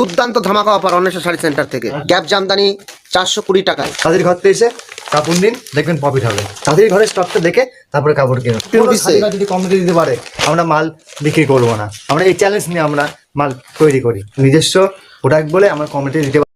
দুর্দান্ত ধামাকা offer Anwesha sari centre থেকে। গ্যাপ জামদানি চারশো কুড়ি টাকায়। তাদের ঘর থেকে এসে কাপড় দিন দেখবেন প্রফিট হবে। তাদের ঘরে স্টকটা দেখে তারপরে কাপড় কিনুন। যদি কমে দিতে পারে আমরা মাল বিক্রি করব না। আমরা এই চ্যালেঞ্জ নিয়ে আমরা মাল তৈরি করি। নিজস্ব প্রোডাক্ট বলে আমরা কমিটি দিতে পারি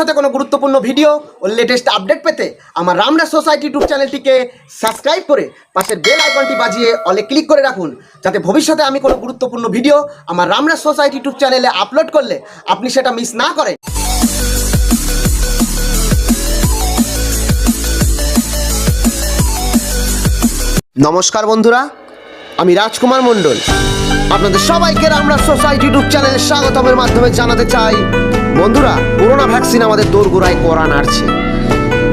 ভবিষ্যতে কোনো গুরুত্বপূর্ণ ভিডিও ও লেটেস্ট আপডেট পেতে আমার রামরা সোসাইটি ইউটিউব চ্যানেলটিকে সাবস্ক্রাইব করে পাশের বেল আইকনটি বাজিয়ে অলে ক্লিক করে রাখুন। যাতে ভবিষ্যতে আমি কোনো গুরুত্বপূর্ণ ভিডিও আমার রামরা সোসাইটি ইউটিউব চ্যানেলে আপলোড করলে আপনি সেটা মিস না করেন। নমস্কার বন্ধুরা, আমি রাজকুমার মণ্ডল। আপনাদের সবাইকে আমরা সোসাইটি ইউটিউব চ্যানেলে স্বাগতমের মাধ্যমে জানাতে চাই বন্ধুরা, করোনা ভ্যাকসিন আমাদের দোরগোড়ায় করা নাড়ছে।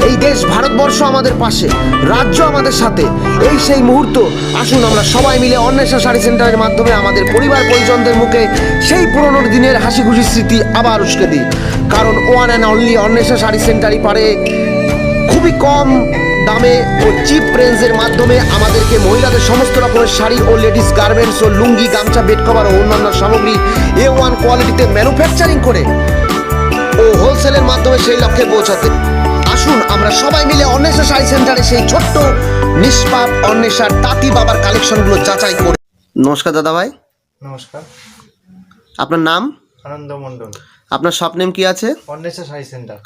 এই দেশ, ভারতবর্ষ আমাদের পাশে, রাজ্য আমাদের সাথে। এই সেই মুহূর্ত, আসুন আমরা সবাই মিলে অন্বেষা শাড়ি সেন্টারের মাধ্যমে আমাদের পরিবার পরিজনদের মুখে সেই পুরনো দিনের হাসি খুশি স্মৃতি আবার উস্কে দিই। কারণ one and only Anwesha Saree সেন্টারই পারে খুবই কম দামে ও চিপ রেঞ্জের মাধ্যমে আমাদেরকে মহিলাদের সমস্ত রকমের শাড়ি ও লেডিস গার্মেন্টস ও লুঙ্গি, গামছা বেড কভার ও অন্যান্য সামগ্রী এ ওয়ান কোয়ালিটিতে ম্যানুফ্যাকচারিং করে। ও হোলসেলের মাধ্যমে সেই লক্ষ্যে পৌঁছাতে। আসুন আমরা সবাই মিলে অন্বেষা শাড়ি সেন্টারে সেই ছোট্ট নিষ্পাপ অন্বেষার তাঁতি বাবার কালেকশনগুলো যাচাই করে। নমস্কার দাদা ভাই নমস্কার। আপনার নাম? আনন্দ মণ্ডল। আপনার শপ নেম কি আছে? অন্বেষা শাড়ি সেন্টার।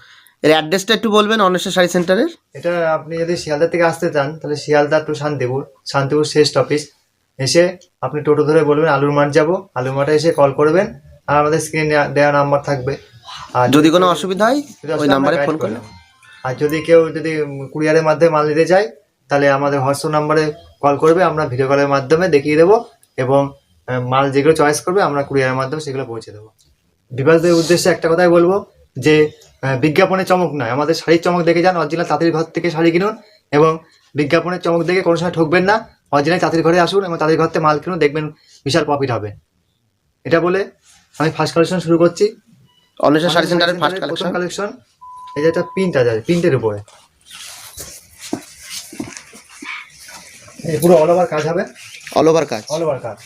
এর অ্যাড্রেসটা একটু বলবেন অন্বেষা শাড়ি সেন্টারের? এটা আপনি যদি শিয়ালদা থেকে আসতে চান তাহলে শিয়ালদা টু শান্তিপুর শান্তিপুর শেষ অফিস। এসে আপনি টোটো ধরে বলবেন আলুর মাঠ যাব। আলুর মাঠে এসে কল করবেন আর আমাদের স্ক্রিনে দেওয়া নাম্বার থাকবে। আর যদি কোনো অসুবিধা হয় ওই নাম্বারে ফোন করলে করে আর যদি কেউ যদি কুরিয়ারের মাধ্যমে মাল নিতে চায় তাহলে আমাদের হোয়াটসঅ্যাপ নাম্বারে কল করবে আমরা ভিডিও কলের মাধ্যমে দেখিয়ে দেবো এবং মাল যেগুলো চয়েস করবে আমরা কুরিয়ারের মাধ্যমে সেগুলো পৌঁছে দেবো। বিভাসদের উদ্দেশ্যে একটা কথাই বলব যে আহ, বিজ্ঞাপনের চমক নয়। আমাদের শাড়ির চমক দেখে যান অরিজিনাল তাঁতির ঘর থেকে শাড়ি কিনুন এবং বিজ্ঞাপনের চমক দেখে কোনো সময় ঠকবেন না। অরিজিনাল তাঁতির ঘরে আসুন এবং তাদের ঘর থেকে মাল কিনুন দেখবেন বিশাল প্রফিট হবে। এটা বলে আমি ফার্স্ট কালেকশন শুরু করছি। অন্বেষা শাড়ি সেন্টারের ফার্স্ট কালেকশন কালেকশন এই যে একটা প্রিন্ট আছে প্রিন্টের উপরে। এই পুরো অল ওভার কাজ হবে? অল ওভার কাজ। অল ওভার কাজ।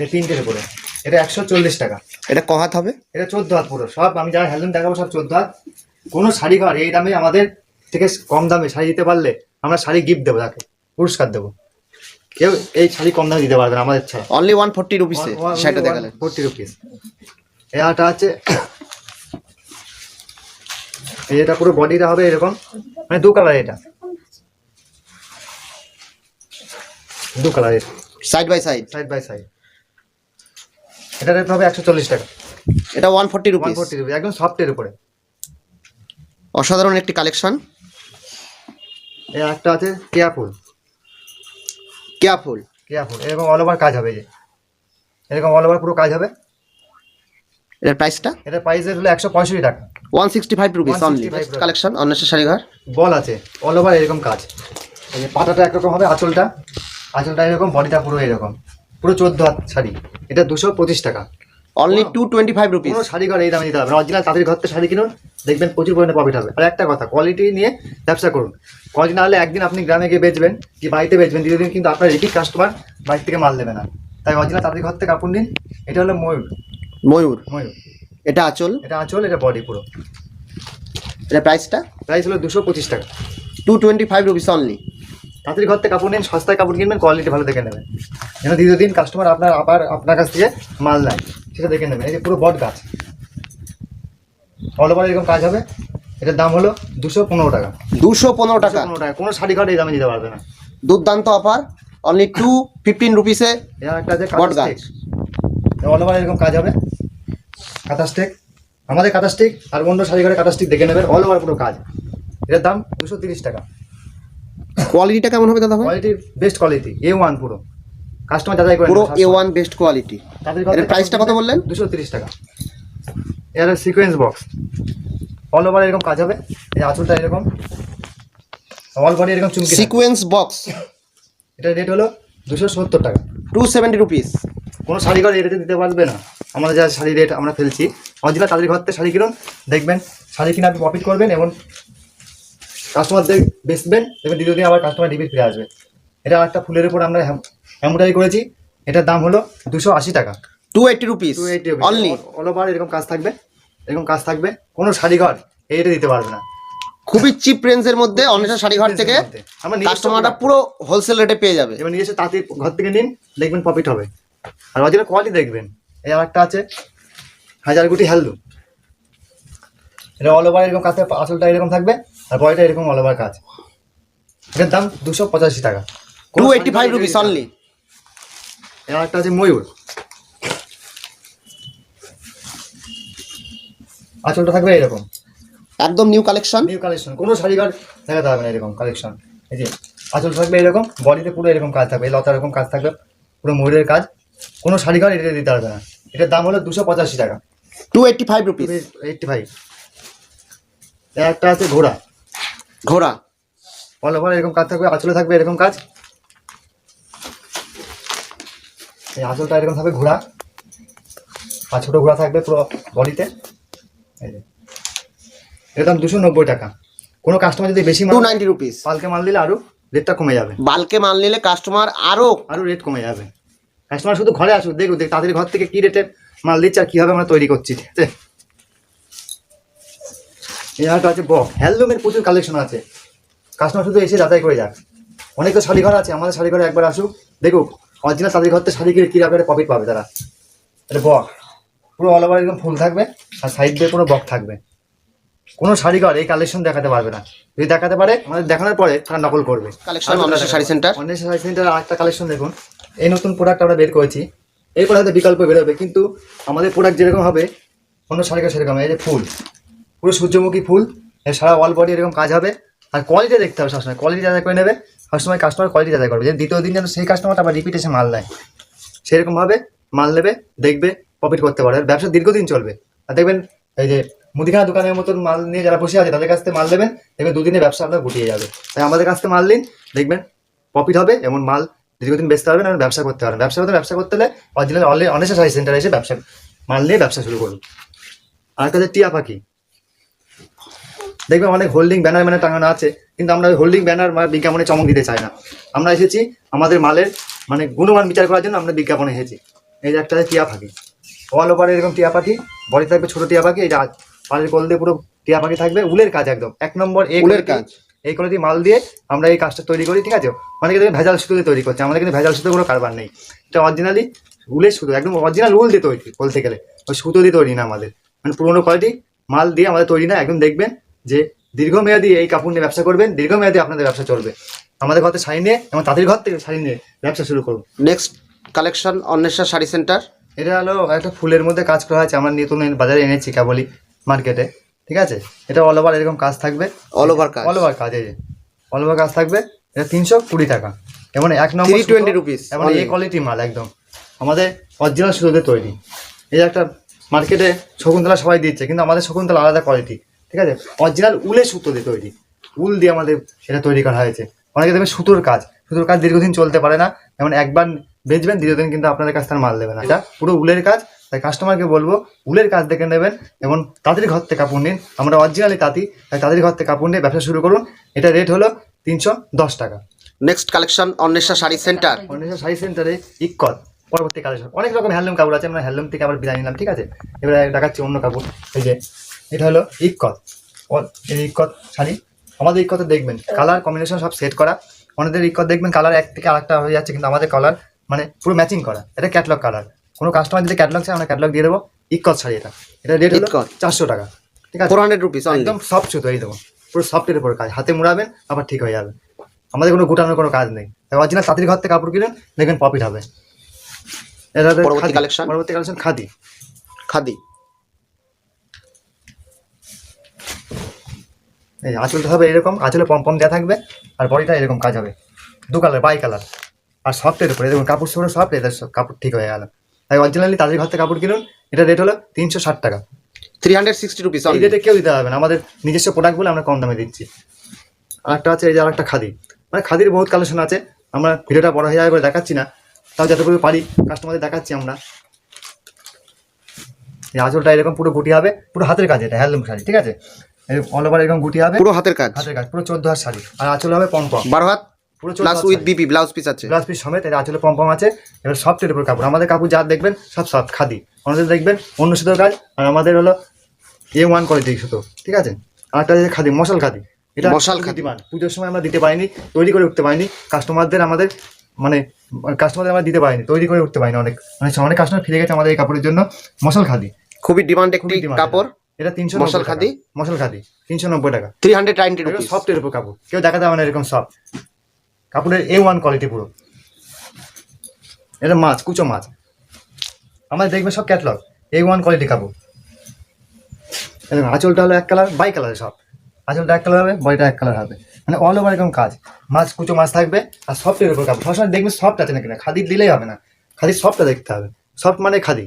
এই প্রিন্টের উপরে। এটা একশো চল্লিশ টাকা। এটা কহাত হবে? এটা চোদ্দ হাত পুরো। সব আমি যারা হ্যান্ডলুম দেখাবো সব চোদ্দ হাত। কোনো শাড়ি ঘর এই দামে আমাদের থেকে কম দামে শাড়ি দিতে পারলে আমরা শাড়ি গিফট দেবো তাকে। পুরস্কার দেবো। কেউ এই শাড়ি কম দামে দিতে পারবে না আমাদের ছাড়া। অনলি ওয়ান ফোর্টি রুপিসে শাড়িটা দেখালেন। ফোর্টি রুপিস এই আটা আছে এই এটা পুরো বডিটা হবে এরকম? মানে দু কালার এটা। দু কালার এটা side by side side by side এটা রেট হবে একশো চল্লিশ টাকা। এটা one forty one rupees forty rupees একদম সফটের উপরে। অসাধারণ একটি কালেকশন এই একটা আছে কেয়ারফুল কেয়ারফুল কেয়ারফুল এরকম অল ওভার কাজ হবে এই যে। এরকম অল ওভার পুরো কাজ হবে। এটার প্রাইসটা এটা প্রাইস হলো একশো পঁয়ষট্টি টাকা। One sixty five rupees only collection Anwesha বল আছে। অল ওভার এরকম কাজ। এই যে পাটাটা একরকম হবে আঁচলটা। আঁচলটা এরকম বডিটা পুরো এরকম। পুরো চোদ্দ হাত শাড়ি। এটা দুশো পঁচিশ টাকা। Only two twenty five rupees কোনো শাড়ি ঘর এই দামে দিতে হবে। অরিজিনাল তাদের ঘর থেকে শাড়ি কিনুন দেখবেন প্রচুর পরিমাণে প্রফিট হবে। আর একটা কথা কোয়ালিটি নিয়ে ব্যবসা করুন। কোয়ালিটি না হলে একদিন আপনি গ্রামে গিয়ে বেচবেন কি বাড়িতে বেচবেন দ্বিতীয় দিন কিন্তু আপনার রিপিট কাস্টমার বাড়ি থেকে মাল দেবে না। তাই অরিজিনাল তাদের ঘর থেকে কাপড় নিন এটা হলো ময়ূর। ময়ূর? ময়ূর। এটা আচল? এটা আঁচল এটা বডি পুরো। এটা প্রাইসটা প্রাইস হলো দুশো পঁচিশ টাকা। Two twenty five rupees only তাদের ঘর থেকে কাপড় নিন সস্তায় কাপড় কিনবেন কোয়ালিটি ভালো দেখে নেবেন। যেন দ্বিতীয় দিন কাস্টমার আপনার আবার আপনার কাছ থেকে মাল নেয় সেটা দেখে নেবেন। এই যে পুরো বট গাছ। অল ওভার এরকম কাজ হবে। এটার দাম হলো দুশো পনেরো টাকা। দুশো পনেরো টাকা। পনেরো টাকা। কোনো শাড়ি ঘর এই দামে দিতে পারবে না। দুর্দান্ত অফার অনলি টু ফিফটিন রুপিসে এর একটা আছে বট গাছ। স্টিক অল ওভার এরকম কাজ হবে। কাঁথা স্টিক আমাদের কাঁথা স্টিক আর অন্য শাড়ি ঘরে কাঁথা স্টিক দেখে নেবেন অল ওভার পুরো কাজ। এটার দাম দুশো তিরিশ টাকা। কোয়ালিটিটা কেমন হবে দাদা quality best quality A one পুরো। কাস্টমার যাচাই করে পুরো এ ওয়ান বেস্ট কোয়ালিটি তাদের এর প্রাইসটা কত বললেন? দুশো তিরিশ টাকা। এর সিকোয়েন্স বক্স অল ওভার এরকম কাজ হবে। এই আঁচলটা এরকম। অল বডি এরকম চুমকি। সিকোয়েন্স বক্স এটার রেট হলো দুশো সত্তর টাকা। টু সেভেন্টি রুপিস কোনো শাড়ি ঘর এটাতে দিতে পারবে না। আমাদের যা শাড়ি রেট আমরা ফেলছি অরিজিনাল তাদের ঘর থেকে শাড়ি কিনুন দেখবেন শাড়ি কিনে আপনি প্রফিট করবেন এবং কাস্টমারদের বেচবেন দেখবেন দ্বিতীয় দিন আবার কাস্টমার রিপিট ফিরে আসবে। এটা একটা ফুলের উপর আমরা এমব্রয়ডারি করেছি এটার দাম হলো দুশো আশি টাকা। Two eighty rupees two eighty only all over এরকম কাজ থাকবে এরকম কাজ থাকবে কোনো শাড়ি ঘর এই রেটে দিতে পারবে না। খুবই চিপ রেঞ্জের মধ্যে অনেকটা শাড়ি ঘর থেকে কাস্টমাররা পুরো হোলসেল রেটে পেয়ে যাবে। এবার নিজস্ব তাঁতির ঘর থেকে নিন দেখবেন প্রফিট হবে। আর অরিজিনাল কোয়ালিটি দেখবেন। এই আর একটা আছে হাজার গুটি হেলদু। এটা অল ওভার এরকম কাজটা আসলটা এরকম থাকবে আর বয়টা এরকম অল ওভার কাজ। এটার দাম দুশো পঁচাশি টাকা। Two eighty five rupees only এর একটা আছে ময়ূর। আঁচলটা থাকবে এরকম। একদম নিউ কালেকশন নিউ কালেকশন কোনো শাড়ি ঘর দেখাতে হবে না এরকম কালেকশন এই যে আঁচল থাকবে এরকম বডিতে পুরো এরকম কাজ থাকবে এই লতা এরকম কাজ থাকবে পুরো ময়ূরের কাজ। কোনো শাড়ি ঘর এটা দিতে পারবে না। এটার দাম হলো দুশো পঁচাশি টাকা। Two eighty five rupees eighty five একটা আছে ঘোড়া। ঘোড়া। অল ওভার এরকম কাজ থাকবে আঁচলে থাকবে এরকম কাজ? এই আঁচলটা এরকম থাকবে ঘোড়া। আর ছোটো ঘোড়া থাকবে পুরো বডিতে। এর দাম দুশো নব্বই টাকা। কোনো কাস্টমার যদি বেশি টু নাইনটি রুপিস পালকে মাল দিলে আরও রেটটা কমে যাবে। বালকে মাল নিলে কাস্টমার আরও আরও রেট কমে যাবে। কাস্টমার শুধু ঘরে আসুক দেখুক দেখ তাদের ঘর থেকে কী রেটে মাল দিচ্ছে আর কীভাবে আমরা তৈরি করছি এই হাটটা আছে বক হ্যান্ডলুমের প্রচুর কালেকশন আছে। কাস্টমার শুধু এসে যাচাই করে যাক। অনেক তো শাড়ি ঘর আছে আমাদের শাড়ি ঘরে একবার আসুক দেখুক অরিজিনাল তাদের ঘর থেকে শাড়ি কিনে কী আকারে প্রফিট পাবে তারা। এটা বক পুরো অল ওভার একদম ফুল থাকবে আর সাইড দিয়ে কোনো বক থাকবে। কোনো শাড়ি ঘর এই কালেকশন দেখাতে পারবে না। যদি দেখাতে পারে আমাদের দেখানোর পরে তারা নকল করবে। কালেকশন শাড়ি সেন্টার অনেক শাড়ি সেন্টার আরেকটা কালেকশন দেখুন। এই নতুন প্রোডাক্ট আমরা বের করেছি। এরপর হয়তো বিকল্প বেরোবে কিন্তু আমাদের প্রোডাক্ট যেরকম হবে, অন্য শাড়িটা সেরকম, এই যে ফুল। পুরো সূর্যমুখী ফুল সারা অল বডি এরকম কাজ হবে। আর কোয়ালিটি দেখতে হবে সবসময় কোয়ালিটি যাচাই করে নেবে। সবসময় কাস্টমার কোয়ালিটি যাচাই করবে। যে দ্বিতীয় দিন যেন সেই কাস্টমারটা আবার রিপিট এসে মাল নেয়। সেরকমভাবে মাল নেবে, দেখবে প্রফিট করতে পারে আর ব্যবসা দীর্ঘদিন চলবে। আর দেখবেন, এই যে মুদিখানা দোকানের মতন মাল নিয়ে যারা বসে আছে, তাদের কাছ থেকে মাল দেবেন দেখবেন দুদিনে ব্যবসা আপনার গুটিয়ে যাবে। তাই আমাদের কাছ থেকে মাল নিন, দেখবেন প্রফিট হবে এবং মাল দীর্ঘদিন বেচতে পারবেন আর ব্যবসা করতে পারবেন। ব্যবসা করতে ব্যবসা করতে হলে অরিজিনাল অনলাইন অনেক শাড়ি সেন্টারে এসে ব্যবসা, মাল নিয়ে ব্যবসা শুরু করুন। আর কাছে টিয়া পাখি। দেখবেন অনেক হোল্ডিং ব্যানার মানে টাঙানো আছে, কিন্তু আমরা হোল্ডিং ব্যানার বা বিজ্ঞাপনে চমক দিতে চাই না। আমরা এসেছি আমাদের মালের মানে গুণমান বিচার করার জন্য আমরা বিজ্ঞাপনে এসেছি। এই যে একটা টিয়া পাখি। অল ওভার এরকম টিয়া পাখি, বডি থাকবে ছোট টিয়া পাখি, এই এটা পালের কোল দিয়ে পুরো টিয়া পাখি থাকবে, উলের কাজ একদম। এক নম্বর এই উলের কাজ। এই কোয়ালিটি মাল দিয়ে আমরা এই কাজটা তৈরি করি ঠিক আছে? অনেকে দেখবেন ভেজাল সুতো দিয়ে তৈরি করছে আমাদের কিন্তু ভেজাল সুতো কোনো কারবার নেই। এটা অরিজিনালি উলের সুতো একদম অরিজিনাল উল দিয়ে তৈরি বলতে গেলে। ওই সুতো দিয়ে তৈরি না আমাদের। মানে পুরোনো কোয়ালিটি মাল দিয়ে আমাদের তৈরি না একদম দেখবেন যে দীর্ঘমেয়াদী এই কাপড় নিয়ে ব্যবসা করবেন দীর্ঘমেয়াদী আপনাদের ব্যবসা চলবে। আমাদের ঘর থেকে শাড়ি নিয়ে এবং তাদের ঘর থেকে শাড়ি নিয়ে ব্যবসা শুরু করুন। Next collection Anwesha Saree centre এটা হলো একটা ফুলের মধ্যে কাজ করা হয়েছে আমরা নতুন বাজারে এনেছি কেবলই মার্কেটে ঠিক আছে? এটা অল ওভার এরকম কাজ থাকবে। অল ওভার কাজ। অল ওভার কাজ এই যে। অল ওভার কাজ থাকবে। এটা তিনশো কুড়ি টাকা। এমন এক নম্বর 320 রুপিস এমন এই কোয়ালিটি মাল একদম। আমাদের অরিজিনাল সুতোতে তৈরি। এই একটা মার্কেটে শকুন্তলা সবাই দিচ্ছে কিন্তু আমাদের শকুন্তলা আলাদা কোয়ালিটি ঠিক আছে? অরিজিনাল উলের সুতো দিয়ে তৈরি। উল দিয়ে আমাদের এটা তৈরি করা হয়েছে। অনেকে দেখবেন সুতোর কাজ। সুতোর কাজ দীর্ঘদিন চলতে পারে না। যেমন একবার বেচবেন দীর্ঘদিন কিন্তু আপনাদের কাছ থেকে মাল দেবে না। এটা পুরো উলের কাজ। তাই কাস্টমারকে বলব উলের কাজ দেখে নেবেন এবং তাদের ঘর থেকে কাপড় নিন। আমরা অরিজিনালি তাঁতি তাই তাদের ঘর থেকে কাপড় নিয়ে ব্যবসা শুরু করুন। এটা রেট হলো তিনশো দশ টাকা। Next collection Anwesha Saree centre Anwesha Saree সেন্টারে ইক্কত পরবর্তী কালেকশন অনেক রকম হ্যান্ডলুম কাপড় আছে আমরা হ্যান্ডলুম থেকে আবার বিদায় নিলাম ঠিক আছে? এবারে দেখাচ্ছি অন্য কাপড়। এই যে এটা হলো ইক্কত এই ইক্কত শাড়ি। আমাদের ইক্কতে দেখবেন কালার কম্বিনেশন সব সেট করা। অনেকদের ইক্কত দেখবেন কালার এক থেকে আরেকটা হয়ে যাচ্ছে কিন্তু আমাদের কালার মানে পুরো ম্যাচিং করা। এটা ক্যাটলগ কালার কোনো কাস্টমার যদি ক্যাটলগ চাই আমরা ক্যাটলগ দিয়ে দেবো। ইক্কত শাড়ি এটা। এটা রেট হলো চারশো টাকা। ঠিক আছে? ফোর হান্ড্রেড রুপিস একদম সফট সুতো এই দেবো। পুরো সফটের উপর কাজ। হাতে মুড়াবেন আবার ঠিক হয়ে যাবে। আমাদের কোনো গুটানোর কোনো কাজ নেই। অরিজিনাল তাঁতির ঘর থেকে কাপড় কিনেন দেখবেন প্রফিট হবে। এটা পরবর্তী খাদি। পরবর্তী কালেকশন খাদি। খাদি। এই আঁচলটা হবে এরকম। আঁচলে পম্পম দেওয়া থাকবে আর বডিটা এরকম কাজ হবে। দু কালার বাই কালার আর সফটের উপরে দেখুন কাপড় সফট এদের কাপড় ঠিক হয়ে গেল। তাই অরিজিনালি তাদের ঘর থেকে কাপড় কিনুন। এটা রেট হলো তিনশো ষাট টাকা। থ্রি হান্ড্রেড সিক্সটি রুপিস এই রেটে কেউ দিতে পারবে না। আমাদের নিজস্ব প্রোডাক্ট বলে আমরা কম দামে দিচ্ছি। আর একটা আছে এই যে আরেকটা খাদি। মানে খাদির বহুত কালেকশন আছে। আমরা ভিডিওটা বড় হয়ে যাবে বলে দেখাচ্ছি না। তাও যতটুকু পারি কাস্টমারদের দেখাচ্ছি আমরা। এই আঁচলটা এরকম পুরো গুটি হবে। পুরো হাতের কাজ এটা হ্যান্ডলুম শাড়ি ঠিক আছে? অল ওভার এরকম গুটি হবে। পুরো হাতের কাজ? হাতের কাজ পুরো চোদ্দ হাত শাড়ি। আর আঁচল হবে পম্পম। বারো হাত? পুরো plus with BP blouse piece আছে। ব্লাউজ পিস সমেত এটা আঁচলে পম্পম আছে। এবার সফটের উপর কাপড়। আমাদের কাপড় যা দেখবেন সব সফট খাদি। আমাদের দেখবেন অন্য সুতোর কাজ। আর আমাদের হলো এ ওয়ান কোয়ালিটি সুতো ঠিক আছে? আর একটা আছে খাদি মশাল খাদি। এটা মশাল খাদি। ডিমান্ড পুজোর সময় আমরা দিতে পারিনি তৈরি করে উঠতে পারিনি। কাস্টমারদের আমাদের মানে কাস্টমারদের আমরা দিতে পারিনি তৈরি করে উঠতে পারিনি অনেক। সময় অনেক কাস্টমার ফিরে গেছে আমাদের এই কাপড়ের জন্য মশাল খাদি। খুবই ডিমান্ড একটি কাপড়। এটা। তিনশো মশাল খাদি? মশাল খাদি তিনশো নব্বই টাকা। থ্রি হান্ড্রেড নাইনটি সফটের উপর কাপড়। কেউ দেখা হবে না এরকম সফট কাপড়ের এ ওয়ান কোয়ালিটি পুরো। এটা মাছ, কুচো মাছ। আমাদের দেখবে সব ক্যাটলগ এ ওয়ান কোয়ালিটি কাপড় আঁচলটা হলো এক কালার বাই কালার সব। আঁচলটা এক কালার হবে বডিটা এক কালার হবে। মানে অল ওভার এরকম কাজ। মাছ, কুচো মাছ থাকবে, আর সফটের উপর কাপড় সবসময় দেখবেন সফট আছে না? খাদি দিলেই হবে না। খাদি সফটটা দেখতে হবে। সফট মানে খাদি।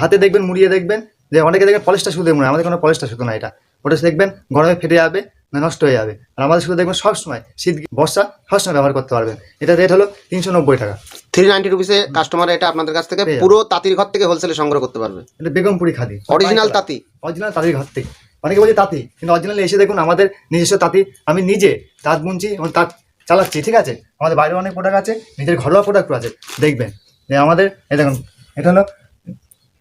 হাতে দেখবেন, মুড়িয়ে দেখবেন। যে অনেকে দেখবেন পলিশটা শুধু মনে আমাদের কোনো পলিশটা শুধু না এটা। ওটা দেখবেন গরমে ফেটে যাবে নষ্ট হয়ে যাবে। আর আমাদের শুধু দেখবেন সবসময় শীত বর্ষা সবসময় ব্যবহার করতে পারবেন। এটা রেট হলো তিনশো নব্বই টাকা। থ্রি নাইনটি রুপিসে কাস্টমার এটা আপনাদের কাছ থেকে পুরো তাঁতির ঘর থেকে হোলসেলে সংগ্রহ করতে পারবে। এটা বেগমপুরি খাদি। অরিজিনাল তাঁতি। অরিজিনাল তাঁতির ঘর থেকে। অনেকে বলছে তাঁতি কিন্তু অরিজিনালি এসে দেখুন আমাদের নিজস্ব তাঁতি। আমি নিজে তাঁত বুনছি এবং তাঁত চালাচ্ছি ঠিক আছে? আমাদের বাইরে অনেক প্রোডাক্ট আছে নিজের ঘরোয়া প্রোডাক্টও আছে। দেখবেন। যে আমাদের এই দেখুন এটা হলো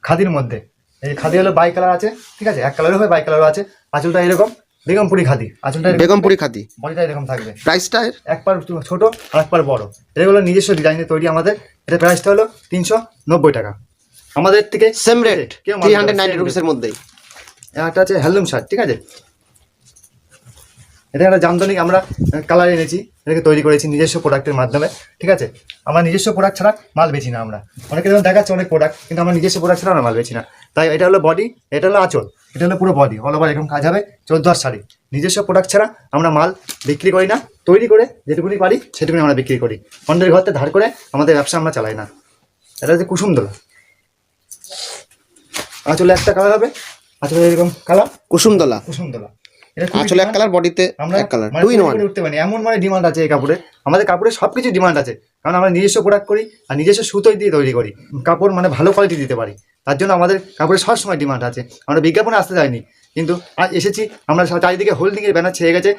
খাদির মধ্যে। এই খাদি হলো বাই কালার আছে ঠিক আছে? এক কালারও হয় বাই কালারও আছে। আঁচলটা এরকম। বেগমপুরি খাদি। আঁচলটা বেগমপুরি। খাদি। বডিটা এরকম থাকবে। প্রাইসটা এর? এক পার ছোট আর এক পার বড়। এগুলো নিজস্ব ডিজাইনে তৈরি আমাদের। এটা প্রাইসটা হলো তিনশো নব্বই টাকা। আমাদের থেকে same rate three hundred ninety রুপিসের মধ্যেই। একটা আছে হ্যান্ডলুম শার্ট ঠিক আছে? এটা একটা জামদানি আমরা কালার এনেছি এটাকে তৈরি করেছি নিজস্ব প্রোডাক্টের মাধ্যমে ঠিক আছে? আমরা নিজস্ব প্রোডাক্ট ছাড়া মাল বেচি না আমরা। অনেকে যেমন দেখাচ্ছে অনেক প্রোডাক্ট কিন্তু আমরা নিজস্ব প্রোডাক্ট ছাড়া আমরা মাল বেচি না। তাই এটা হলো বডি এটা হলো আঁচল এটা হলো পুরো বডি অল ওভার এরকম কাজ হবে চোদ্দ আর শাড়ি নিজস্ব প্রোডাক্ট ছাড়া আমরা মাল বিক্রি করি না তৈরি করে যেটুকুনি পারি সেটুকুনি আমরা বিক্রি করি। অন্যের ঘর থেকে ধার করে আমাদের ব্যবসা আমরা চালাই না। এটা হচ্ছে কুসুমদোলা আঁচলে একটা কালার হবে আঁচলে এরকম কালার কুসুমদলা কুসুমদোলা আঁচলে এক। কালার বডিতে আমরা এক কালার টু ইন ওয়ান উঠতে পারি এমন মানে ডিমান্ড আছে এই কাপড়ে। আমাদের কাপড়ে সব কিছু ডিমান্ড আছে কারণ আমরা নিজস্ব প্রোডাক্ট করি আর নিজস্ব সুতোই দিয়ে তৈরি করি। কাপড় মানে ভালো কোয়ালিটি দিতে পারি তার জন্য আমাদের কাপড়ে সবসময় ডিমান্ড আছে। আমরা বিজ্ঞাপনে আসতে চাইনি কিন্তু আজ এসেছি আমরা চারিদিকে হোল্ডিংয়ের ব্যানার ছেয়ে গেছে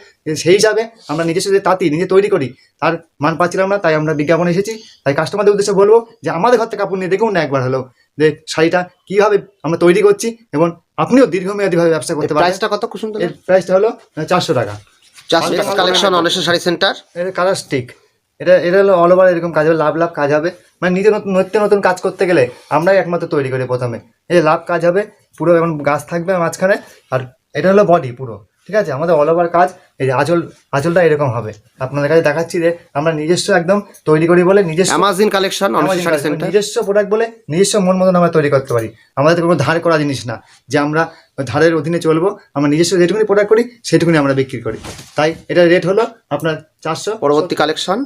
সেই হিসাবে আমরা নিজস্ব যে তাঁতি নিজে তৈরি করি তার মান পাচ্ছিলাম না তাই আমরা বিজ্ঞাপনে এসেছি। তাই কাস্টমারদের উদ্দেশ্যে বলব যে আমাদের ঘর থেকে কাপড় নিয়ে দেখুন না একবার হলো যে শাড়িটা কীভাবে আমরা তৈরি করছি এবং আপনিও দীর্ঘমেয়াদী ভাবে ব্যবসা করতে পারেন। প্রাইসটা কত? কুসুম এর প্রাইসটা হলো চারশো টাকা। চারশো টাকা কালেকশন অনেশ্বর শাড়ি সেন্টার এর কালার স্টিক এটা এটা হলো অল ওভার এরকম কাজ হবে লাভ লাভ কাজ হবে। মানে নিজের নতুন নিত্য নতুন কাজ করতে গেলে আমরাই একমাত্র তৈরি করি প্রথমে। এই লাভ কাজ হবে পুরো এখন গাছ থাকবে মাঝখানে আর এটা হলো বডি পুরো। ঠিক আছে? আমাদের অল ওভার কাজ এই যে আঁচল আঁচলটা এরকম হবে। আপনাদের কাছে দেখাচ্ছি যে আমরা নিজস্ব একদম তৈরি করি বলে নিজস্ব অ্যামাজিন কালেকশন সেন্টার নিজস্ব প্রোডাক্ট বলে নিজস্ব মন মতন আমরা তৈরি করতে পারি। আমাদের কোনো ধার করা জিনিস না। যে আমরা ধারের অধীনে চলবো আমরা নিজস্ব যেটুকুনি প্রোডাক্ট করি সেটুকুনি আমরা বিক্রি করি। তাই এটার রেট হলো আপনার চারশো পরবর্তী কালেকশন।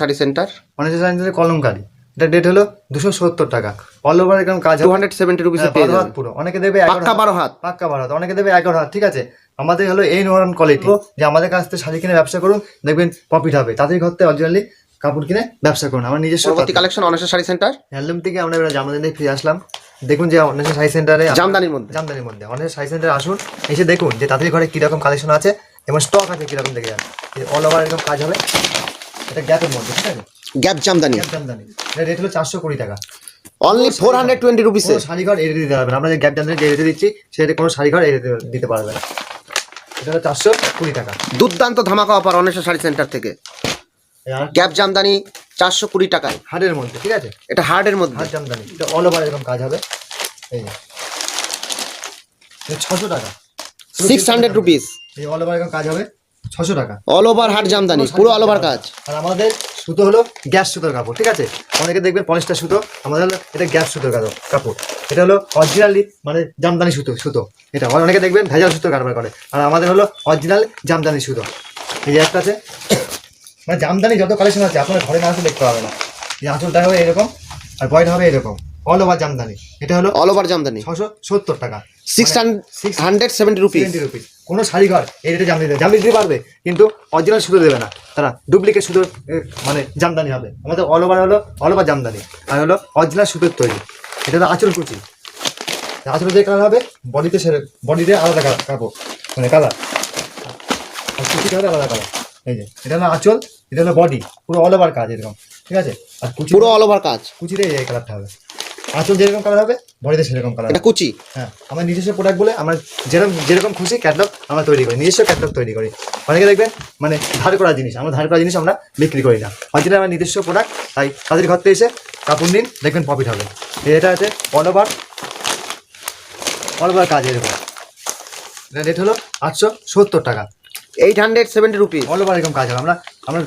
শাড়ি সেন্টার অনেক সাইন্সের কলমকারি এটা রেট হলো দুশো সত্তর টাকা। অল ওভার এরকম কাজ টু হান্ড্রেড সেভেন্টি রুপিস পুরো। অনেকে দেবে পাক্কা। বারো হাত। পাক্কা বারো হাত। অনেকে দেবে এগারো হাত। ঠিক আছে? আমাদের হলো এই নরম কোয়ালিটি যে আমাদের কাছ থেকে শাড়ি কিনে ব্যবসা করুন দেখবেন প্রফিট হবে। তাদের ঘর থেকে অরিজিনালি কাপড় কিনে ব্যবসা করুন। আমার নিজস্ব পরবর্তী collection Aneshwar Saree centre handloom থেকে আমরা এবার জামদানি ফিরে আসলাম। দেখুন যে অনেক শাড়ি সেন্টারে জামদানির মধ্যে। জামদানির মধ্যে। অনেক শাড়ি সেন্টারে আসুন এসে দেখুন যে তাদের ঘরে কীরকম কালেকশন আছে এবং স্টক আছে কীরকম দেখে যান। অল ওভার এরকম কাজ হবে। এটা গ্যাপের মধ্যে ঠিক আছে? গ্যাপ জামদানি। গ্যাপ জামদানি। এটা রেট হলো চারশো কুড়ি টাকা। অনলি ফোর হান্ড্রেড টোয়েন্টি রুপিসে শাড়ি ঘর এড়িয়ে দিতে পারবে না। আমরা যে গ্যাপ জামদানি যে রেটে দিচ্ছি সেটা কোনো শাড়ি ঘর এড়িয়ে দিতে- দিতে পারবে না। এটা হলো চারশো কুড়ি টাকা। দুর্দান্ত ধামাকা অফার অনেশ্বর শাড়ি সেন্টার থেকে। গ্যাপ জামদানি চারশো কুড়ি টাকায়। হার্ডের মধ্যে ঠিক আছে? এটা হার্ডের মধ্যে। হার্ড জামদানি এটা অল ওভার এরকম কাজ হবে। এই ছশো টাকা। সিক্স হান্ড্রেড রুপিস এই অল ওভার এরকম কাজ হবে। ছশো টাকা। অল ওভার হার্ড জামদানি পুরো অল ওভার কাজ। আর আমাদের সুতো হলো গ্যাস সুতোর কাপড় ঠিক আছে? অনেকে দেখবেন পলিশটা সুতো আমাদের হলো এটা গ্যাস সুতোর কাপড় কাপড়। এটা হলো অরিজিনালি মানে জামদানি সুতো সুতো। এটা অনেকে দেখবেন ভেজাল সুতো কারবার করে। আর আমাদের হলো অরিজিনাল জামদানি সুতো। এই যে একটা আছে মানে জামদানি যত কালেকশন আছে আপনার ঘরে না আসলে দেখতে পাবে না। এই আঁচলটা হবে এরকম আর বয়টা হবে এরকম। অল ওভার জামদানি এটা হলো অল ওভার জামদানি ছশো সত্তর টাকা। Six hundred seventy twenty rupees কোনো শাড়ি ঘর এই রেটে জামদানি দেবে। জামদানি দিতে পারবে কিন্তু অরিজিনাল সুতো দেবে না। তারা ডুপ্লিকেট সুতো মানে জামদানি হবে। আমাদের অল ওভার হলো অল ওভার জামদানি আর হলো অরিজিনাল সুতোর তৈরি। এটা হলো আঁচল কুচি। আঁচলে যে কালার হবে বডিতে সেরে বডিতে আলাদা কালার কাপড়। মানে কালার আর হবে আলাদা কালার এই যে এটা হলো আঁচল এটা হলো বডি পুরো অল ওভার কাজ এরকম। ঠিক আছে? আর কুচি পুরো অল ওভার কাজ। কুচিতে এই কালারটা হবে। আঁচল যেরকম কালার হবে বডিতে সেরকম কালার এটা কুচি? হ্যাঁ আমার নিজস্ব প্রোডাক্ট বলে আমরা যেরকম যেরকম খুশি ক্যাটলগ আমরা তৈরি করি নিজস্ব ক্যাটলগ তৈরি করি। অনেকে দেখবেন মানে ধার করা জিনিস আমরা ধার করা জিনিস আমরা বিক্রি করি না। অরিজিনাল আমার নিজস্ব প্রোডাক্ট তাই তাদের ঘর থেকে এসে কাপড় নিন দেখবেন প্রফিট হবে। এটা আছে অল ওভার অল ওভার কাজ এরকম। এটা রেট হলো আটশো সত্তর টাকা। Eight hundred seventy rupees all over এরকম কাজ হবে। আমরা আমরা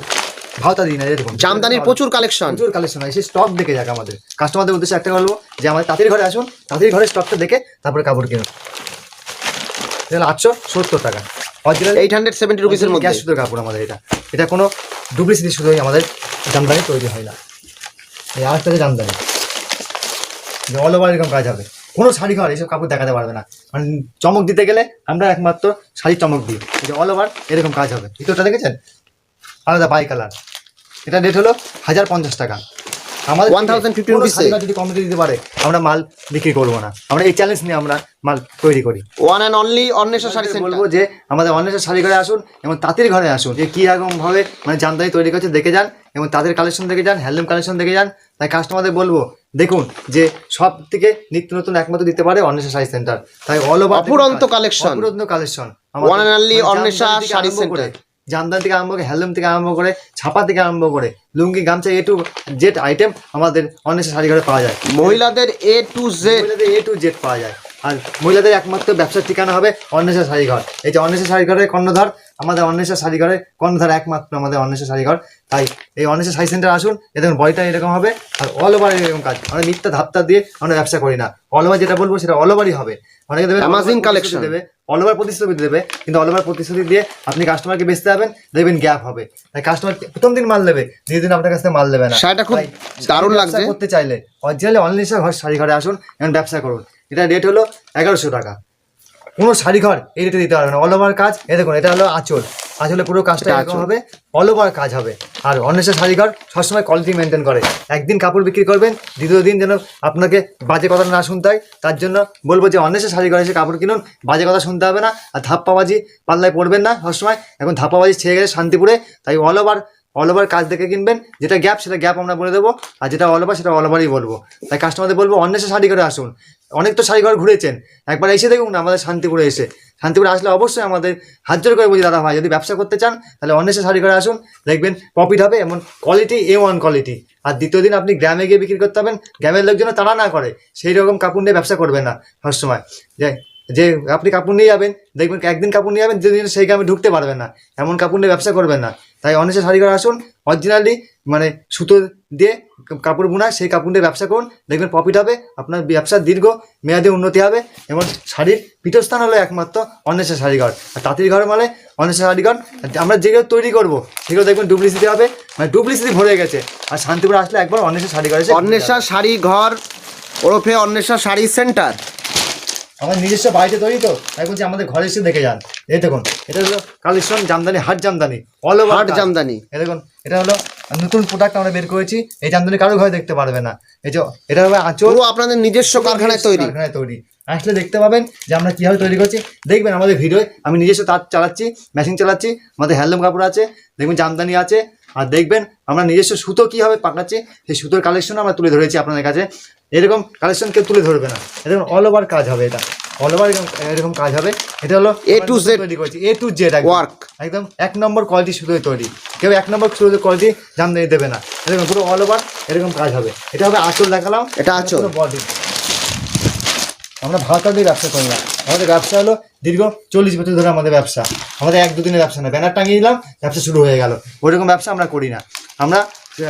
ভাওতা দিই না এরকম। জামদানির প্রচুর কালেকশন প্রচুর কালেকশন হয় সেই স্টক দেখে যাক আমাদের। কাস্টমারদের উদ্দেশ্যে একটা বলব যে আমাদের তাঁতির ঘরে আসুন তাঁতির ঘরের স্টকটা দেখে তারপরে কাপড় কিনুন। এটা আটশো সত্তর টাকা। অরিজিনাল এইট হান্ড্রেড সেভেন্টি রুপিসের মধ্যে। গ্যাস সুতোর কাপড় আমাদের এটা। এটা কোনো ডুপ্লিসিটি সুতোই আমাদের জামদানি তৈরি হয় না। এই আরেকটা জামদানি। অল ওভার এরকম কাজ হবে। কোনো শাড়ি ঘর এইসব কাপড় দেখাতে পারবে না। মানে চমক দিতে গেলে আমরা একমাত্র শাড়ির চমক দিই। যে অল ওভার এরকম কাজ হবে। ভিতরটা দেখেছেন? আলাদা বাই কালার এটা রেট হলো হাজার পঞ্চাশ টাকা। আমাদের 1050 কোনো rupees এ? শাড়ি ঘর যদি কমে দিতে পারে আমরা মাল বিক্রি করব না। আমরা এই চ্যালেঞ্জ নিয়ে আমরা মাল তৈরি করি। One and only Anwesha sari বলব যে আমাদের অন্বেষা শাড়ি ঘরে আসুন এবং তাঁতির ঘরে আসুন। যে কী রকম ভাবে মানে জামদানি তৈরি করছে দেখে যান এবং তাদের কালেকশন দেখে যান হ্যান্ডলুম কালেকশন দেখে যান। তাই কাস্টমারদের বলব দেখুন যে সব থেকে নিত্য নতুন একমাত্র দিতে পারে অন্বেষা শাড়ি সেন্টার তাই অল ওভার অফুরন্ত কালেকশন অফুরন্ত collection One and only Anwesha sari center। Jamdani থেকে আরম্ভ করে হ্যান্ডলুম থেকে আরম্ভ করে ছাপা থেকে আরম্ভ করে লুঙ্গি গামছা এ টু জেড আইটেম আমাদের অন্বেষা শাড়ি ঘরে পাওয়া যায়। মহিলাদের এ টু জেড মহিলাদের এ টু জেড পাওয়া যায়। আর মহিলাদের একমাত্র ব্যবসার ঠিকানা হবে অন্বেষা শাড়িঘর। এই যে অন্বেষা শাড়িঘরের কর্ণধার আমাদের অন্বেষা শাড়িঘরের কর্ণধার একমাত্র আমাদের অন্বেষা শাড়িঘর। তাই এই অন্বেষা শাড়ি সেন্টার আসুন এদের বয়টা এরকম হবে আর অল ওভার এরকম কাজ। আমরা মিথ্যা ধাপ্তা দিয়ে আমরা ব্যবসা করি না। অল ওভার যেটা বলব সেটা অল ওভারই হবে। অনেকে দেবে Amazing collection। দেবে অল ওভার প্রতিশ্রুতি দেবে কিন্তু অল ওভার প্রতিশ্রুতি দিয়ে আপনি কাস্টমারকে বেচতে যাবেন দেখবেন গ্যাপ হবে। তাই কাস্টমার প্রথম দিন মাল নেবে দ্বিতীয় দিন আপনার কাছ থেকে মাল নেবে না। শাড়িটা খুব দারুণ লাগছে। করতে চাইলে অরিজিনালি অনলাইন ঘর শাড়ি ঘরে আসুন এবং ব্যবসা করুন। এটা রেট হলো এগারোশো টাকা। কোনো শাড়ি ঘর এই রেটে দিতে পারবে না। অল ওভার কাজ এ দেখুন এটা হলো আঁচল। আঁচলে পুরো কাজটা এরকম হবে অল ওভার কাজ হবে। আর অন্বেষা শাড়ি ঘর সবসময় কোয়ালিটি মেনটেন করে। একদিন কাপড় বিক্রি করবেন দ্বিতীয় দিন যেন আপনাকে বাজে কথা না শুনতে হয় তার জন্য বলব যে অন্বেষা শাড়ি ঘরে এসে কাপড় কিনুন বাজে কথা শুনতে হবে না আর ধাপ্পাবাজি পাল্লায় পড়বেন না সবসময়। এখন ধাপ্পাবাজি ছেড়ে গেছে শান্তিপুরে তাই অল ওভার অল ওভার কাজ দেখে কিনবেন, যেটা গ্যাপ সেটা গ্যাপ আমরা বলে দেবো, আর যেটা অল ওভার সেটা অল ওভারই বলব। তাই কাস্টমারদের বলব, অন্বেষা শাড়ি ঘরে আসুন। অনেক তো শাড়ি ঘর ঘুরেছেন, একবার এসে দেখুন না, আমাদের শান্তিপুরে এসে। শান্তিপুরে আসলে অবশ্যই আমাদের হাত করে বলি, দাদা ভাই, যদি ব্যবসা করতে চান, তাহলে অন্বেষা শাড়ি ঘরে আসুন। দেখবেন প্রফিট হবে, এমন কোয়ালিটি এ ওয়ান কোয়ালিটি আর দ্বিতীয় দিন আপনি গ্রামে গিয়ে বিক্রি করতে হবেন গ্রামের লোক যেন তারা না করে, সেই রকম কাপড় নিয়ে ব্যবসা করবেন না সবসময় যে যে আপনি কাপড় নিয়ে যাবেন, দেখবেন একদিন কাপড় নিয়ে যাবেন, যেদিন সেই গ্রামে ঢুকতে পারবেন না। এমন কাপড় নিয়ে ব্যবসা করবেন না। তাই অনেসে শাড়ি ঘরে আসুন অরিজিনালি মানে সুতো দিয়ে কাপড় বোনায় সেই কাপড় দিয়ে ব্যবসা করুন, দেখবেন প্রফিট হবে, আপনার ব্যবসার দীর্ঘ মেয়াদে উন্নতি হবে। এবং শাড়ির পীঠস্থান হলো একমাত্র অন্বেষা শাড়িঘর আর তাঁতির ঘর মানে অন্বেষা শাড়িঘর আমরা যেগুলো তৈরি করব, সেগুলো দেখবেন ডুপ্লিসিটি হবে মানে ডুপ্লিসিটি ভরে গেছে। আর শান্তিপুরে আসলে একবার অন্বেষা শাড়িঘর এসে অন্বেষা শাড়ি ঘর ওরফে অন্বেষা শাড়ি সেন্টার আমার নিজস্ব বাড়িতে তৈরি তো তাই বলছি আমাদের ঘরে এসে দেখে যান। এই দেখুন এটা হলো কালেকশন জামদানি হাট জামদানি অল ওভার হাট জামদানি। এই দেখুন এটা হলো নতুন প্রোডাক্ট আমরা বের করেছি এই জামদানি কারও ঘরে দেখতে পারবে না। এই যে এটা হবে আঁচল। আপনাদের নিজস্ব কারখানায় তৈরি। কারখানায় তৈরি। আসলে দেখতে পাবেন যে আমরা কীভাবে তৈরি করছি। দেখবেন আমাদের ভিডিও আমি নিজস্ব তার চালাচ্ছি মেশিন চালাচ্ছি আমাদের হ্যান্ডলুম কাপড় আছে দেখবেন জামদানি আছে। আর দেখবেন আমরা নিজস্ব সুতো কীভাবে পাকাচ্ছি সেই সুতোর কালেকশন আমরা তুলে ধরেছি আপনাদের কাছে। এরকম কালেকশন কেউ তুলে ধরবে না। এরকম অল ওভার কাজ হবে এটা। অল ওভার এরকম এরকম কাজ হবে। এটা হলো এ to Z তৈরি করছি। এ টু জেড ওয়ার্ক একদম এক নম্বর কোয়ালিটি শুধু তৈরি। কেউ এক নম্বর শুধু কোয়ালিটি জামদানি দেবে না। এরকম পুরো অল ওভার এরকম কাজ হবে। এটা হবে আঁচল দেখালাম। এটা আঁচল। বডি আমরা ভারত দিয়ে ব্যবসা করি না আমাদের ব্যবসা হলো দীর্ঘ চল্লিশ বছর ধরে আমাদের ব্যবসা। আমাদের এক দুদিনের ব্যবসা না। ব্যানার টাঙিয়ে দিলাম ব্যবসা শুরু হয়ে গেল। ওইরকম ব্যবসা আমরা করি না। আমরা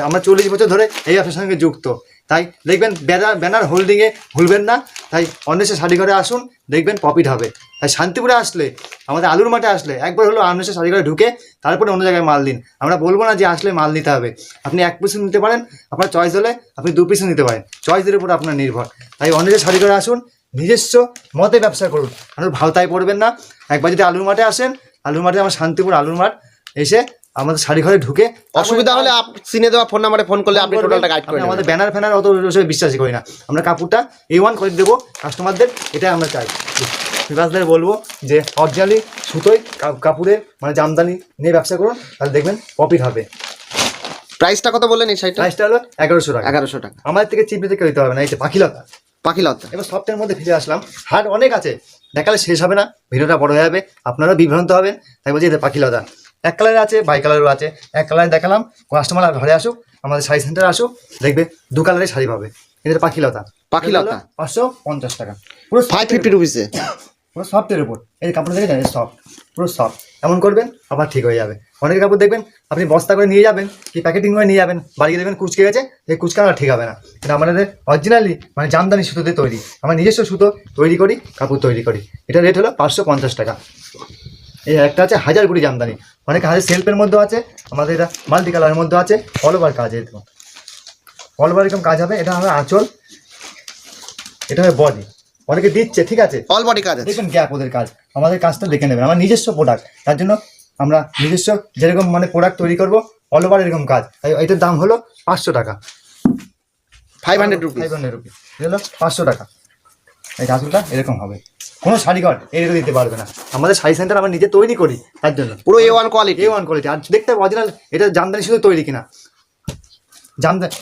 আমরা চল্লিশ বছর ধরে এই ব্যবসার সঙ্গে যুক্ত। তাই দেখবেন ব্যানার ব্যানার হোল্ডিংয়ে ভুলবেন না, তাই অন্বেষা শাড়ি ঘরে আসুন, দেখবেন প্রফিট হবে। তাই শান্তিপুরে আসলে, আমাদের আলুর মাঠে আসলে, একবার হলো অন্বেষা শাড়ি ঘরে ঢুকে তারপরে অন্য জায়গায় মাল দিন আমরা বলব না যে আসলে মাল নিতে হবে। আপনি এক পিসও নিতে পারেন, আপনার চয়েস হলে আপনি দু পিসও নিতে পারেন। চয়েসের উপর আপনার নির্ভর। তাই অন্বেষা শাড়ি ঘরে আসুন, নিজস্ব মতে ব্যবসা করুন। আপনার ভাওতায় পড়বেন না। একবার যদি আলুর মাঠে আসেন, আলুর মাঠে আমার শান্তিপুর আলুর মাঠ এসে আমাদের শাড়ি ঘরে ঢুকে অসুবিধা হলে সিনে দেওয়া ফোন নাম্বারে ফোন করলে আপনি টোটালটা গাইড করে আমরা আমাদের ব্যানার ফ্যানার অত বিশ্বাসই করি না। আমরা কাপড়টা এ ওয়ান করে দেবো কাস্টমারদের এটাই আমরা চাই। বিকাশদের বলব যে অরিজিনালি সুতোই কা- কাপড়ের মানে জামদানি নিয়ে ব্যবসা করুন তাহলে দেখবেন প্রফিট হবে। প্রাইসটা কত বললেন এই শাড়িটা প্রাইসটা হলো এগারোশো টাকা। এগারোশো টাকা। আমাদের থেকে চিপ থেকে দিতে হবে না এই যে পাখিলতা। পাখিলতা। এবার সফটের মধ্যে ফিরে আসলাম। হাট অনেক আছে দেখালে শেষ হবে না ভিডিওটা বড় হয়ে যাবে আপনারা বিভ্রান্ত হবেন তাই বলছি এদের পাখিলতা। এক কালারের আছে বাই কালারও আছে। এক কালারে দেখালাম কাস্টমার ঘরে আসুক আমাদের শাড়ি সেন্টারে আসুক দেখবে দু কালারের শাড়ি পাবে। এদের পাখিলতা। পাখিলতা। পাঁচশো পঞ্চাশ টাকা। পুরো ফাইভ ফিফটি রুপিসে পুরো সফটের উপর। এই কাপড় দেখে জানেন সফট পুরো সফট এমন করবেন আবার ঠিক হয়ে যাবে। অনেক কাপড় দেখবেন আপনি বস্তা করে নিয়ে যাবেন কি প্যাকেটিং করে নিয়ে যাবেন বাড়িয়ে দেবেন কুচকে গেছে এই কুচকানো ঠিক হবে না। কিন্তু আমাদের অরিজিনালি মানে জামদানি সুতো দিয়ে তৈরি। আমরা নিজস্ব সুতো তৈরি করি কাপড় তৈরি করি। এটা রেট হলো পাঁচশো পঞ্চাশ টাকা। এই একটা আছে হাজার কুড়ি জামদানি। অনেক হাজার সেলফের মধ্যে আছে আমাদের এটা মাল্টি কালারের মধ্যে আছে অল ওভার কাজ এরকম। অল ওভার এরকম কাজ হবে এটা হবে আঁচল এটা হবে বডি অনেকে দিচ্ছে ঠিক আছে? অল বডি কাজ আছে। দেখবেন গ্যাপ ওদের কাজ আমাদের কাজটা দেখে নেবেন। আমার নিজস্ব প্রোডাক্ট তার জন্য আমরা নিজস্ব যেরকম মানে প্রোডাক্ট তৈরি করব অল ওভার এরকম কাজ। তাই এটার দাম হলো পাঁচশো টাকা। Five hundred rupee five hundred হলো পাঁচশো টাকা। এই কাজগুলো এরকম হবে। কোনো শাড়ি ঘর এরকম দিতে পারবে না। আমাদের শাড়ি সেন্টার আমরা নিজে তৈরি করি তার জন্য। পুরো A one quality A one quality আর দেখতে পাবো অরিজিনাল এটা জামদানি শুধু তৈরি কিনা।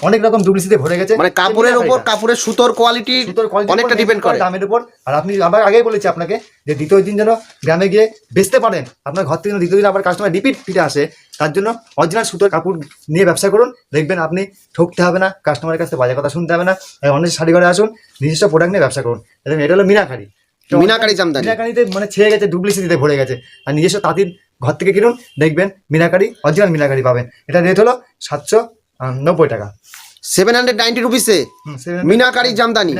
অনেক রকম ডুপ্লিসিটি ভরে গেছে। মানে কাপড়ের উপর কাপড়ের সুতোর কোয়ালিটি অনেকটা ডিপেন্ড করে। দামের উপর। আর আপনি আবার আগেই বলেছি আপনাকে যে দ্বিতীয় দিন যেন গ্রামে গিয়ে বেচতে পারেন। আপনার ঘর থেকে দ্বিতীয় দিন আবার কাস্টমার রিপিট ফিরে আসে তার জন্য অরিজিনাল সুতোর কাপড় নিয়ে ব্যবসা করুন। দেখবেন আপনি ঠকতে হবে না কাস্টমারের কাছে বাজে কথা শুনতে হবে না। অনেক শাড়ি ঘরে আসুন নিজস্ব প্রোডাক্ট নিয়ে ব্যবসা করুন। এটা হলো মিনাকারি। মিনাকারি জামদানি। মিনাকারিতে মানে ছেয়ে গেছে ডুপ্লিসিটিতে ভরে গেছে। আর নিজস্ব তাঁতির ঘর থেকে কিনুন দেখবেন মিনাকারি অরিজিনাল মিনাকারি পাবেন। এটা রেট হলো সাতশো নব্বই টাকা। সেভেন হান্ড্রেড নাইনটি রুপিসে মিনাকারি জামদানি?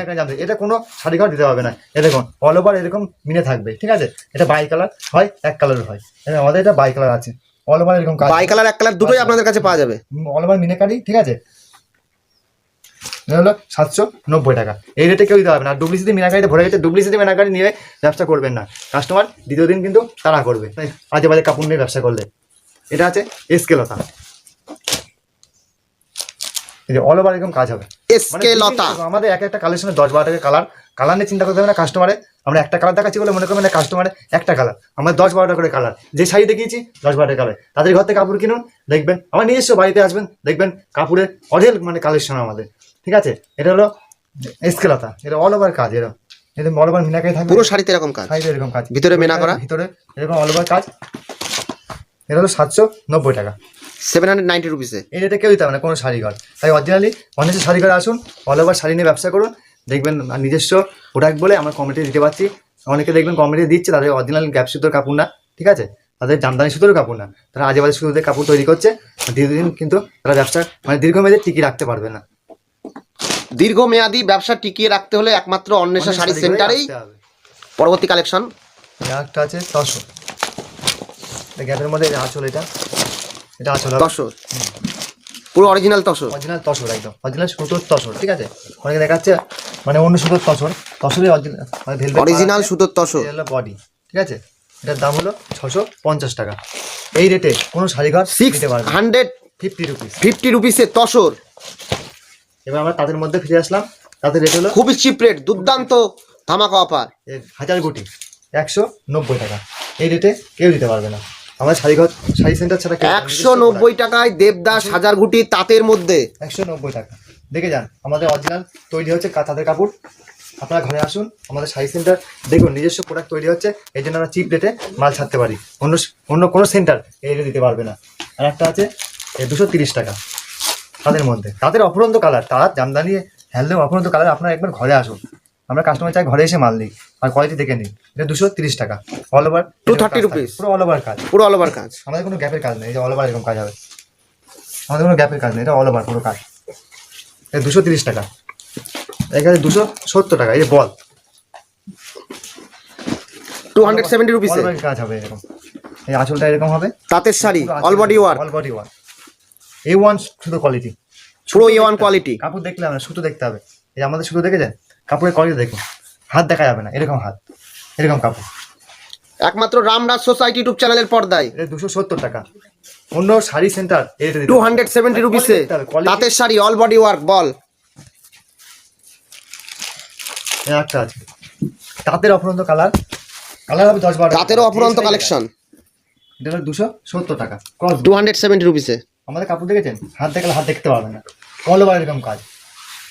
এটা কোনো শাড়ি ঘর দিতে হবে না। এটা দেখুন অল ওভার এরকম মিনে থাকবে ঠিক আছে? এটা বাই কালার হয় এক কালার হয়। আমাদের এটা বাই কালার আছে। অল ওভার এরকম বাই কালার এক কালার দুটোই আপনাদের কাছে পাওয়া যাবে। অল ওভার মিনাকারি ঠিক আছে? হলো সাতশো নব্বই টাকা। এই রেটে কেউ দিতে হবে না। ডুপ্লিসিটি মিনাকারিতে ভরে গেছে ডুপ্লিসিটি মিনাকারি নিয়ে ব্যবসা করবেন না। কাস্টমার দ্বিতীয় দিন কিন্তু তারা করবে। তাই আজে বাজে কাপড় নিয়ে ব্যবসা করলে। এটা আছে এসকেলতা। এই যে অল ওভার এরকম কাজ হবে। মানে এসকে লতা। আমাদের এক একটা কালেকশনে দশ বারো টাকা কালার কালার নিয়ে চিন্তা করতে হবে না কাস্টমারে আমরা একটা কালার দেখাচ্ছি বলে মনে করবেন না কাস্টমারে একটা কালার আমার দশ বারোটা করে কালার যে শাড়ি দেখিয়েছি দশ বারোটা কালার তাদের ঘর থেকে কাপড় কিনুন দেখবেন। আমার নিজস্ব বাড়িতে আসবেন দেখবেন কাপড়ের অরিজিনাল মানে কালেকশন আমাদের। ঠিক আছে? এটা হলো এসকেলতা এটা অল ওভার কাজ এরকম অল ওভার মিনাকাই থাকবে। পুরো শাড়িতে এরকম কাজ? শাড়িতে এরকম কাজ। ভিতরে মেনা করা? ভিতরে এরকম অল ওভার কাজ। এটা হলো সাতশো নব্বই টাকা। সেভেন হান্ড্রেড নাইনটি রুপিসে এই রেটে কেউ দিতে হবে না কোনো শাড়ি ঘর তাই অরিজিনালি অনেক শাড়ি ঘরে আসুন অল ওভার শাড়ি নিয়ে ব্যবসা করুন দেখবেন নিজস্ব প্রোডাক্ট বলে আমরা কমিটি দিতে পারছি। অনেকে দেখবেন কমিটি দিচ্ছে তাদের অরিজিনাল গ্যাপ সুতোর কাপড় না ঠিক আছে? তাদের জামদানি সুতোর কাপড় না তারা আজে বাজে সুতোতে কাপড় তৈরি করছে দীর্ঘদিন কিন্তু তারা ব্যবসা মানে দীর্ঘমেয়াদে টিকিয়ে রাখতে পারবে না। দীর্ঘমেয়াদী ব্যবসা টিকিয়ে রাখতে হলে একমাত্র অন্বেষা শাড়ি সেন্টারেই। পরবর্তী কালেকশন একটা আছে তসর গ্যাপের মধ্যে আঁচল এটা। এটা তসর। পুরো অরিজিনাল তসর। অরিজিনাল তসর একদম। অরিজিনাল সুতোর তসর ঠিক আছে? অনেকে দেখাচ্ছে মানে অন্য সুতোর তসর। তসরই অরিজিনাল মানে সুতোর তসর। হলো বডি ঠিক আছে? এটার দাম হলো ছশো পঞ্চাশ টাকা। এই রেটে কোনো six hundred fifty rupees fifty রুপিসে tussar. এবার আমরা তাদের মধ্যে ফিরে আসলাম। তাদের রেট হলো খুবই চিপ রেট দুর্দান্ত ধামাকা অফার হাজার গুটি একশো নব্বই টাকা। এই রেটে কেউ দিতে পারবে না। আমার শাড়ি ঘর শাড়ি সেন্টার ছাড়া একশো নব্বই টাকায় দেবদাস হাজার গুটি তাঁতের মধ্যে। একশো নব্বই টাকা। দেখে যান আমাদের অরিজিনাল তৈরি হচ্ছে তাদের কাপড়। আপনারা ঘরে আসুন আমাদের শাড়ি সেন্টার। দেখুন নিজস্ব প্রোডাক্ট তৈরি হচ্ছে এই জন্য আমরা চিপ রেটে মাল ছাড়তে পারি। অন্য অন্য কোনো সেন্টার এই রেটে দিতে পারবে না। আর একটা আছে দুশো তিরিশ টাকা তাদের মধ্যে। তাদের অপরন্ত কালার তার জামদানি হ্যান্ডলুম অপরন্ত কালার আপনারা একবার ঘরে আসুন। আমরা কাস্টমার চাই ঘরে এসে মাল নিই আর কোয়ালিটি দেখে নিই এটা দুশো তিরিশ টাকা। All over two thirty rupees পুরো অল ওভার কাজ। পুরো অল ওভার কাজ। আমাদের কোনো গ্যাপের কাজ নেই যে অল ওভার এরকম কাজ হবে। আমাদের কোনো গ্যাপের কাজ নেই এটা অল ওভার পুরো কাজ। এই দুশো তিরিশ টাকা। এখানে দুশো সত্তর টাকা এই বল। টু হান্ড্রেড সেভেন্টি রুপিসে কাজ হবে এরকম। এই আঁচলটা এরকম হবে। তাঁতের sari all body work all body work A one শুধু কোয়ালিটি পুরো এ ওয়ান কোয়ালিটি কাপড় দেখলে আমরা সুতো দেখতে হবে। এই আমাদের সুতো দেখেছেন? কাপড়ের কোয়ালিটি দেখুন। হাত দেখা যাবে না এরকম হাত এরকম কাপড়। একমাত্র রামরাজ সোসাইটি ইউটিউব চ্যানেলের পর্দায়। দুশো সত্তর টাকা। অন্য sari centre two hundred seventy রুপিসে তাঁতের শাড়ি অল বডি ওয়ার্ক বল। একটা আছে। তাঁতের অপরন্ত কালার কালার হবে দশ বারো। তাঁতেরও অপরন্ত কালেকশন এটা হলো দুশো সত্তর টাকা। ক্রস টু হান্ড্রেড সেভেন্টি রুপিসে আমাদের কাপড় দেখেছেন? হাত দেখলে হাত দেখতে পারবেন না। কল বা এরকম কাজ।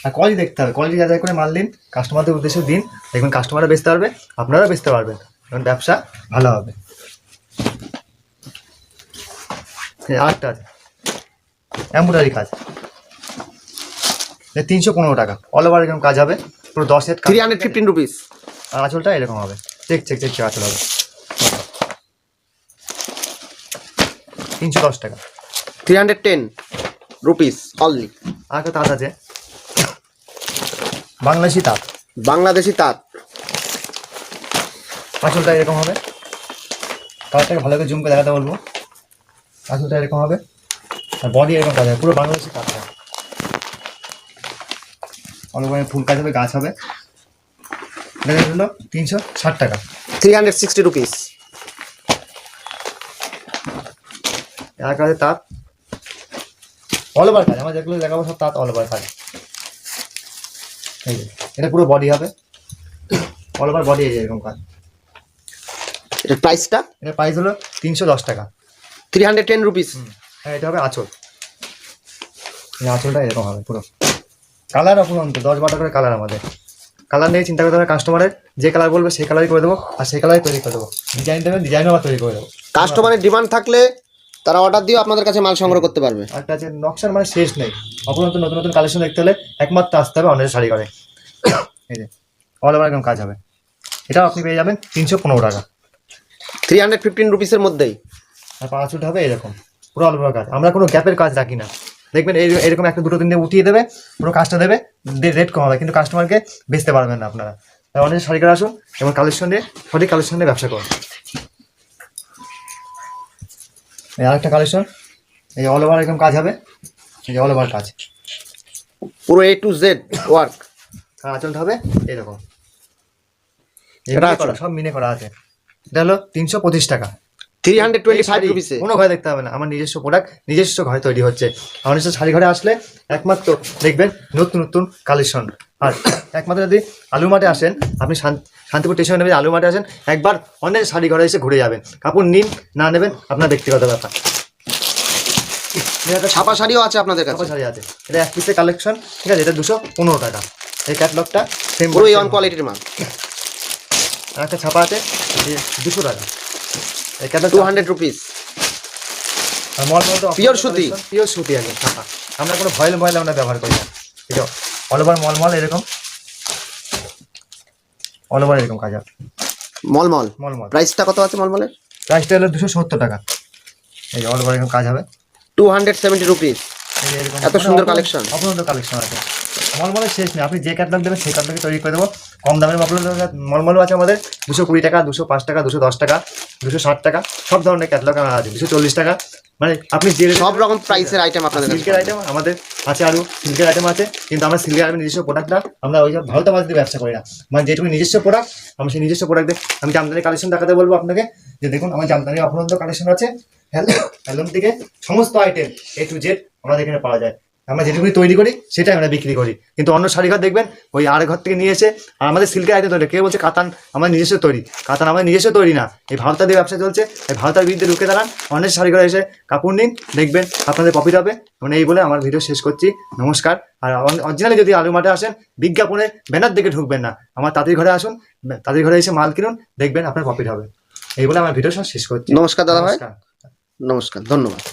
আর কোয়ালিটি দেখতে হবে। কোয়ালিটি যাচাই করে মাল দিন কাস্টমারদের উদ্দেশ্যে দিন দেখবেন কাস্টমাররা বেচতে পারবে আপনারাও বেচতে পারবেন। এবং ব্যবসা ভালো হবে। আরেকটা আছে। এম্ব্রয়ডারি কাজ। তিনশো পনেরো টাকা। অল ওভার এরকম কাজ হবে। পুরো দশ set three hundred fifteen rupees আর আঁচলটা এরকম হবে। চেক চেক চেক চেক আঁচল হবে। তিনশো দশ টাকা। Three hundred ten rupees only আর একটা তাঁত আছে। বাংলাদেশি তাঁত। বাংলাদেশি তাঁত। আঁচলটা এরকম হবে। কালারটাকে ভালো করে জুম করে দেখাতে বলব। আঁচলটা এরকম হবে। আর বডি এরকম কাজ হবে পুরো বাংলাদেশি তাঁত হবে। অনেক ফুল কাজ হবে গাছ হবে। এটা হলো তিনশো ষাট টাকা। থ্রি হান্ড্রেড সিক্সটি রুপিস আর কাজে তাঁত। অল ওভার কাজ আমার যেগুলো দেখাবো সব তাঁত অল ওভার কাজ এই এটা পুরো বডি হবে। অল ওভার বডি এরকম কাজ। এটার প্রাইসটা এটা প্রাইস হলো তিনশো দশ টাকা। থ্রি হান্ড্রেড টেন রুপিস হ্যাঁ এটা হবে আঁচল। এই আঁচলটা এরকম হবে পুরো। কালার অপরন্ত দশ বারোটা করে কালার আমাদের। কালার নিয়ে চিন্তা করতে হবে কাস্টমারের যে কালার বলবে সেই কালারই করে দেবো আর সেই কালারই তৈরি করে দেবো। ডিজাইন দেবেন ডিজাইনও আবার তৈরি করে দেবো। কাস্টমারের ডিমান্ড থাকলে তারা অর্ডার দিয়ে আপনাদের কাছে মাল সংগ্রহ করতে পারবে। একটা আছে নকশার মানে শেষ নেই। অপরন্ত নতুন নতুন কালেকশন দেখতে হলে একমাত্র আসতে হবে অনেক শাড়ি করে এই যে অল ওভার একদম কাজ হবে। এটাও আপনি পেয়ে যাবেন তিনশো পনেরো টাকা। থ্রি হান্ড্রেড ফিফটিন রুপিসের মধ্যেই। আর পাঁচশোটা হবে এরকম। পুরো অল্প কাজ। আমরা কোনো গ্যাপের কাজ রাখি না। দেখবেন এই- এরকম একটা দুটো তিনটে উঠিয়ে দেবে পুরো কাজটা দেবে রেট কম হবে। কিন্তু কাস্টমারকে বেচতে পারবেন না আপনারা। তাই অনেক শাড়ি করে আসুন এবং কালেকশন দিয়ে সঠিক কালেকশন দিয়ে ব্যবসা করুন। এই আরেকটা কালেকশন। এই অল ওভার এরকম কাজ হবে। এই যে অল ওভার কাজ। পুরো এ টু জেড ওয়ার্ক আঁচলটা হবে এরকম। এটা করা, সব মিনে করা আছে। এটা হলো তিনশো পঁচিশ টাকা। থ্রি হান্ড্রেড টোয়েন্টি ফাইভ রুপিসে কোনো ঘরে দেখতে হবে না। আমার নিজস্ব প্রোডাক্ট নিজস্ব ঘরে তৈরি হচ্ছে। আমার নিজস্ব শাড়ি ঘরে আসলে একমাত্র দেখবেন নতুন নতুন কালেকশন আর একমাত্র যদি আলু মাঠে আসেন আপনি শান- শান্তিপুর স্টেশনে নেমে আলু মাঠে আসেন একবার অনেক শাড়ি ঘরে এসে ঘুরে যাবেন। কাপড় নিন না নেবেন আপনার ব্যক্তিগত ব্যাপার। একটা ছাপা শাড়িও আছে আপনাদের কাছে? ছাপা শাড়ি আছে। এটা এক পিসের কালেকশন ঠিক আছে? এটা দুশো পনেরো টাকা। এই ক্যাটলগটা সেম পুরো অন কোয়ালিটির মাল। আর একটা ছাপা আছে দুশো টাকা। এই catalogue two hundred rupees Pure সুতি। পিওর সুতি আছে ছাপা। আমরা কোনো ভয়েল ভয়েল আমরা ব্যবহার করি না। অল ওভার মলমল এরকম? অল ওভার এরকম কাজ মলমল মলমল প্রাইসটা কত আছে মলমলের প্রাইসটা হলো দুশো সত্তর টাকা। এই অল ওভার এরকম কাজ হবে। টু হান্ড্রেড সেভেন্টি রুপিস এত সুন্দর collection। অপরন্ত কালেকশন আছে। মলমলের শেষ নেই। আপনি যে ক্যাটলগ দেবেন সেই ক্যাটলগে তৈরি করে দেবো। কম দামের মলমল মলমলও আছে আমাদের। দুশো কুড়ি টাকা দুশো পাঁচ টাকা দুশো দশ টাকা দুশো ষাট টাকা সব ধরনের ক্যাটলগ আছে। দুশো চল্লিশ টাকা মানে আপনি যে সব রকম প্রাইসের আইটেম আপনাদের সিল্কের আইটেম আমাদের আছে আরও সিল্কের আইটেম আছে কিন্তু আমরা সিল্কের আইটেম নিজস্ব প্রোডাক্টটা আমরা ওই ভারতের বাজার দিয়ে ব্যবসা করি না মানে যেটুকু নিজস্ব প্রোডাক্ট আমি সেই নিজস্ব প্রোডাক্ট আমি জামদানি কালেকশন দেখাতে বলব আপনাকে যে দেখুন আমার জামদানি অপরন্ত কালেকশন আছে হ্যালো হ্যালোম থেকে সমস্ত আইটেম এ টু জেড আমাদের এখানে পাওয়া যায় আমরা যেটুকুনি তৈরি করি সেটাই আমরা বিক্রি করি। কিন্তু অন্য শাড়ি ঘর দেখবেন ওই আর ঘর থেকে নিয়ে এসে আর আমাদের সিল্কের আইটেম তৈরি। কেউ বলছে কাতান আমার নিজস্ব তৈরি। কাতান আমাদের নিজস্ব তৈরি না। এই ভারতের দিয়ে ব্যবসা চলছে এই ভারতের বিরুদ্ধে ঢুকে দাঁড়ান। অনেক শাড়ি ঘরে এসে কাপড় নিন দেখবেন আপনাদের প্রফিট হবে। মানে এই বলে আমার ভিডিও শেষ করছি। নমস্কার। আর অরিজিনালি যদি আলু মাঠে আসেন বিজ্ঞাপনে ব্যানার দিকে ঢুকবেন না। আমার তাদের ঘরে আসুন তাদের ঘরে এসে মাল কিনুন দেখবেন আপনার প্রফিট হবে। এই বলে আমার ভিডিও শেষ করছি। নমস্কার দাদা ভাই। নমস্কার ধন্যবাদ।